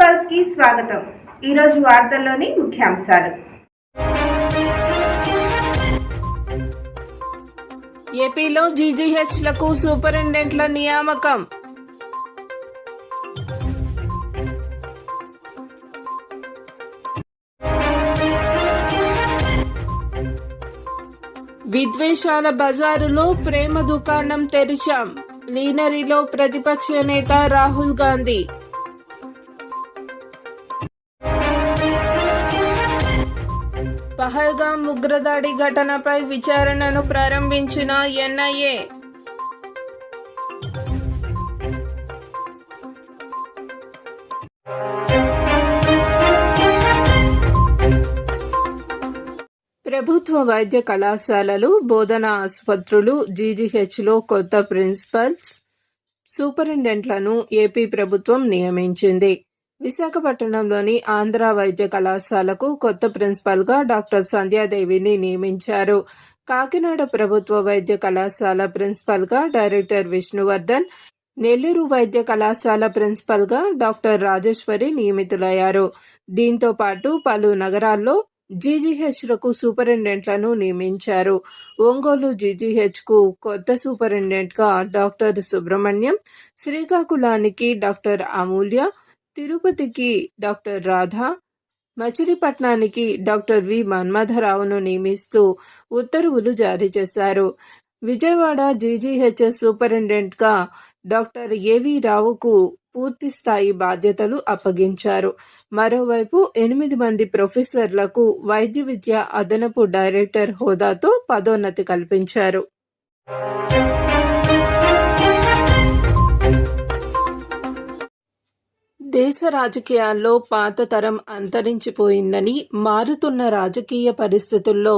పల్స్కి స్వాగతం. ఈరోజు వార్తల్లోని ముఖ్యాంశాలు. ఏపీలో జీజీహెచ్లకు సూపరింటెండెంట్ల నియామకం. విద్వేషాల బజారులో ప్రేమ దుకాణం తెరిచాం. లీనరీలో ప్రతిపక్ష నేత రాహుల్ గాంధీ. పహల్గాం ఉగ్రదాడి ఘటనపై విచారణను ప్రారంభించిన ఎన్ఐఏ. ప్రభుత్వ వైద్య కళాశాలలు బోధనా ఆసుపత్రులు జీజీహెచ్లో కొత్త ప్రిన్సిపల్స్ సూపరింటెండెంట్లను ఏపీ ప్రభుత్వం నియమించింది. విశాఖపట్నంలోని ఆంధ్ర వైద్య కళాశాలకు కొత్త ప్రిన్సిపల్గా డాక్టర్ సంధ్యాదేవిని నియమించారు. కాకినాడ ప్రభుత్వ వైద్య కళాశాల ప్రిన్సిపల్గా డైరెక్టర్ విష్ణువర్ధన్ నెల్లూరు వైద్య కళాశాల ప్రిన్సిపల్గా డాక్టర్ రాజేశ్వరి నియమితులయ్యారు. దీంతో పాటు పలు నగరాల్లో జీజీహెచ్లకు సూపరింటెండెంట్లను నియమించారు. ఒంగోలు జీజీహెచ్కు కొత్త సూపరింటెండెంట్గా డాక్టర్ సుబ్రహ్మణ్యం శ్రీకాకుళానికి డాక్టర్ అమూల్య తిరుపతికి డాక్టర్ రాధా మచిలీపట్నానికి డాక్టర్ వి. మన్మథరావును నియమిస్తూ ఉత్తర్వులు జారీ చేశారు. విజయవాడ జీజీహెచ్ సూపరింటెండెంట్గా డాక్టర్ ఏవి రావుకు పూర్తి స్థాయి బాధ్యతలు అప్పగించారు. మరోవైపు ఎనిమిది మంది ప్రొఫెసర్లకు వైద్య విద్య అదనపు డైరెక్టర్ హోదాతో పదోన్నతి కల్పించారు. దేశ రాజకీయాల్లో పాత తరం అంతరించిపోయిందని మారుతున్న రాజకీయ పరిస్థితుల్లో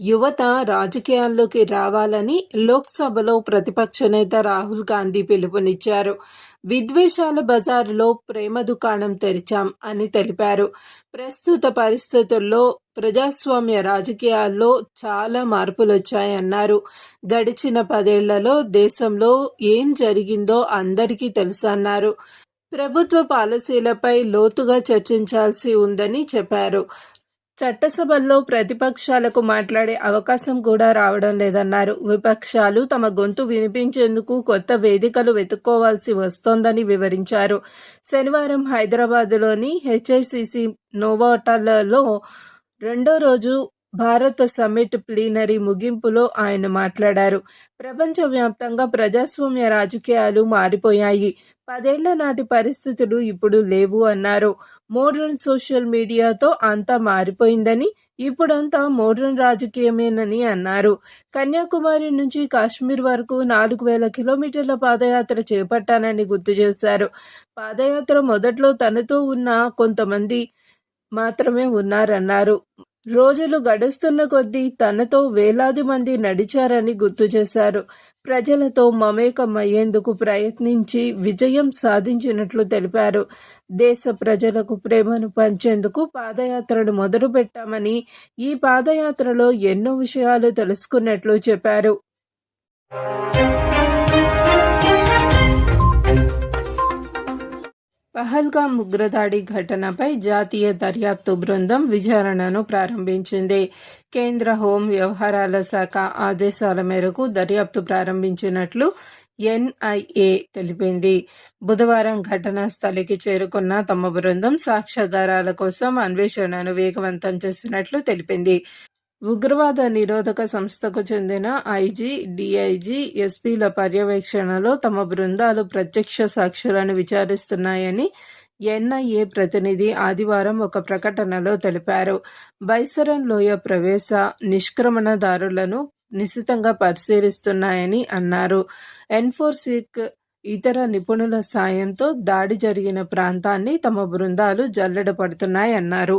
యువత రాజకీయాల్లోకి రావాలని లోక్సభలో ప్రతిపక్ష నేత రాహుల్ గాంధీ పిలుపునిచ్చారు. విద్వేషాల బజారులో ప్రేమ దుకాణం తెరిచాం అని తెలిపారు. ప్రస్తుత పరిస్థితుల్లో ప్రజాస్వామ్య రాజకీయాల్లో చాలా మార్పులు వచ్చాయన్నారు గడిచిన పదేళ్ళలో దేశంలో ఏం జరిగిందో అందరికీ తెలుసన్నారు. ప్రభుత్వ పాలసీలపై లోతుగా చర్చించాల్సి ఉందని చెప్పారు. చట్టసభల్లో ప్రతిపక్షాలకు మాట్లాడే అవకాశం కూడా రావడం లేదన్నారు. విపక్షాలు తమ గొంతు వినిపించేందుకు కొత్త వేదికలు వెతుక్కోవాల్సి వస్తోందని వివరించారు. శనివారం హైదరాబాద్లోని హెచ్ఐసిసి నోవాటాలలో రెండో రోజు భారత సమ్మిట్ ప్లీనరీ ముగింపులో ఆయన మాట్లాడారు. ప్రపంచవ్యాప్తంగా ప్రజాస్వామ్య రాజకీయాలు మారిపోయాయి. పదేళ్ళ నాటి పరిస్థితులు ఇప్పుడు లేవు అన్నారు. మోడ్రన్ సోషల్ మీడియాతో అంతా మారిపోయిందని ఇప్పుడంతా మోడ్రన్ రాజకీయమేనని అన్నారు. కన్యాకుమారి నుంచి కాశ్మీర్ వరకు నాలుగు వేల కిలోమీటర్ల పాదయాత్ర చేపట్టానని గుర్తు చేశారు. పాదయాత్ర మొదట్లో తనతో ఉన్న కొంతమంది మాత్రమే ఉన్నారన్నారు. రోజులు గడుస్తున్న కొద్దీ తనతో వేలాది మంది నడిచారని గుర్తు చేశారు. ప్రజలతో మమేకమయ్యేందుకు ప్రయత్నించి విజయం సాధించినట్లు తెలిపారు. దేశ ప్రజలకు ప్రేమను పంచేందుకు పాదయాత్రను మొదలుపెట్టామని ఈ పాదయాత్రలో ఎన్నో విషయాలు తెలుసుకున్నట్లు చెప్పారు. పహల్గాం ఉగ్రదాడి ఘటనపై జాతీయ దర్యాప్తు బృందం విచారణను ప్రారంభించింది. కేంద్ర హోం వ్యవహారాల శాఖ ఆదేశాల మేరకు దర్యాప్తు ప్రారంభించినట్లు ఎన్ఐఏ తెలిపింది. బుధవారం ఘటనా స్థలికి చేరుకున్న తమ బృందం సాక్ష్యాధారాల కోసం అన్వేషణను వేగవంతం చేసినట్లు తెలిపింది. ఉగ్రవాద నిరోధక సంస్థకు చెందిన ఐజీ డిఐజీ ఎస్పీల పర్యవేక్షణలో తమ బృందాలు ప్రత్యక్ష సాక్షులను విచారిస్తున్నాయని ఎన్ఐఏ ప్రతినిధి ఆదివారం ఒక ప్రకటనలో తెలిపారు. బైసరన్ లోయ ప్రవేశ నిష్క్రమణదారులను నిశితంగా పరిశీలిస్తున్నాయని అన్నారు. ఎన్ఫోర్సిక్ ఇతర నిపుణుల సాయంతో దాడి జరిగిన ప్రాంతాన్ని తమ బృందాలు జల్లెడ పడుతున్నాయన్నారు.